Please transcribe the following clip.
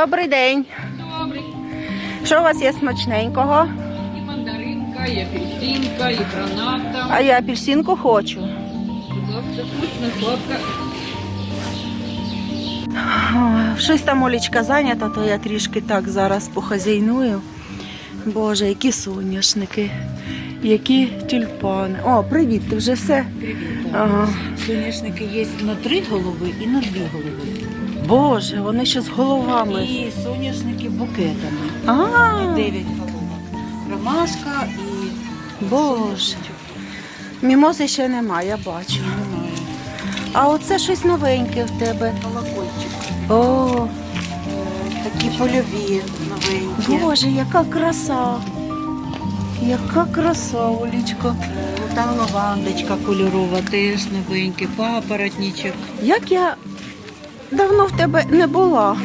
Добрий день. Добрий. Що у вас є смачненького? І мандаринка, і апельсинка, і граната. А я апельсинку хочу. Будь ласка, смачна, сладка. Щось там Олічка зайнята, то я трішки так зараз похазяйную. Боже, які соняшники, які тюльпани. О, привіт, ти вже все? Привіт. Ага. Соняшники є на три голови і на дві голови. Боже, вони ще з головами. І соняшники букетами. А, дев'ять головок. Ромашка і Боже. Мімози ще немає, я бачу. немає. А оце щось новеньке в тебе. Колокольчик. О, Е, Такі польові новенькі. Боже, яка краса. Яка краса, Олічко. Е, Та лавандочка кольорова, теж новенькі, папоротничок. Як я давно в тебе не була.